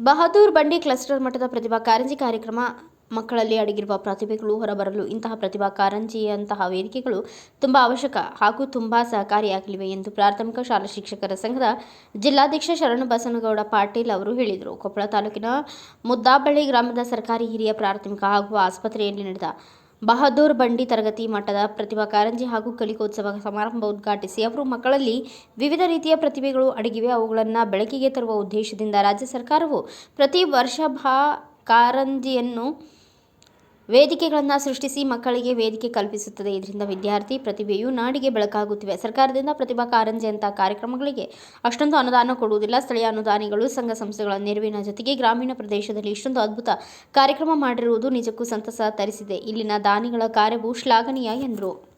ಬಹದ್ದೂರ್ ಬಂಡಿ ಕ್ಲಸ್ಟರ್ ಮಟ್ಟದ ಪ್ರತಿಭಾ ಕಾರಂಜಿ ಕಾರ್ಯಕ್ರಮ. ಮಕ್ಕಳಲ್ಲಿ ಅಡಗಿರುವ ಪ್ರತಿಭೆಗಳು ಹೊರಬರಲು ಇಂತಹ ಪ್ರತಿಭಾ ಕಾರಂಜಿಯಂತಹ ವೇದಿಕೆಗಳು ತುಂಬ ಅವಶ್ಯಕ ಹಾಗೂ ತುಂಬ ಸಹಕಾರಿಯಾಗಲಿವೆ ಎಂದು ಪ್ರಾಥಮಿಕ ಶಾಲಾ ಶಿಕ್ಷಕರ ಸಂಘದ ಜಿಲ್ಲಾಧ್ಯಕ್ಷ ಶರಣು ಬಸನಗೌಡ ಪಾಟೀಲ್ ಅವರು ಹೇಳಿದರು. ಕೊಪ್ಪಳ ತಾಲೂಕಿನ ಮುದ್ದಾಬಳ್ಳಿ ಗ್ರಾಮದ ಸರ್ಕಾರಿ ಹಿರಿಯ ಪ್ರಾಥಮಿಕ ಹಾಗೂ ಆಸ್ಪತ್ರೆಯಲ್ಲಿ ನಡೆದ ಬಹದ್ದೂರ್ ಬಂಡಿ ತರಗತಿ ಮಟ್ಟದ ಪ್ರತಿಭಾ ಕಾರಂಜಿ ಹಾಗೂ ಕಲಿಕೋತ್ಸವ ಸಮಾರಂಭ ಉದ್ಘಾಟಿಸಿ ಅವರು ಮಕ್ಕಳಲ್ಲಿ ವಿವಿಧ ರೀತಿಯ ಪ್ರತಿಭೆಗಳು ಅಡಗಿವೆ. ಅವುಗಳನ್ನು ಬೆಳಕಿಗೆ ತರುವ ಉದ್ದೇಶದಿಂದ ರಾಜ್ಯ ಸರ್ಕಾರವು ಪ್ರತಿ ವರ್ಷ ಭಾ ಕಾರಂಜಿಯನ್ನು ವೇದಿಕೆಗಳನ್ನು ಸೃಷ್ಟಿಸಿ ಮಕ್ಕಳಿಗೆ ವೇದಿಕೆ ಕಲ್ಪಿಸುತ್ತದೆ. ಇದರಿಂದ ವಿದ್ಯಾರ್ಥಿ ಪ್ರತಿಭೆಯು ನಾಡಿಗೆ ಬೆಳಕಾಗುತ್ತಿವೆ. ಸರ್ಕಾರದಿಂದ ಪ್ರತಿಭಾ ಕಾರಂಜಿಯಂತಹ ಕಾರ್ಯಕ್ರಮಗಳಿಗೆ ಅಷ್ಟೊಂದು ಅನುದಾನ ಕೊಡುವುದಿಲ್ಲ. ಸ್ಥಳೀಯ ಅನುದಾನಿಗಳು, ಸಂಘ ಸಂಸ್ಥೆಗಳ ನೆರವಿನ ಜೊತೆಗೆ ಗ್ರಾಮೀಣ ಪ್ರದೇಶದಲ್ಲಿ ಇಷ್ಟೊಂದು ಅದ್ಭುತ ಕಾರ್ಯಕ್ರಮ ಮಾಡಿರುವುದು ನಿಜಕ್ಕೂ ಸಂತಸ ತರಿಸಿದೆ. ಇಲ್ಲಿನ ದಾನಿಗಳ ಕಾರ್ಯವು ಶ್ಲಾಘನೀಯ ಎಂದರು.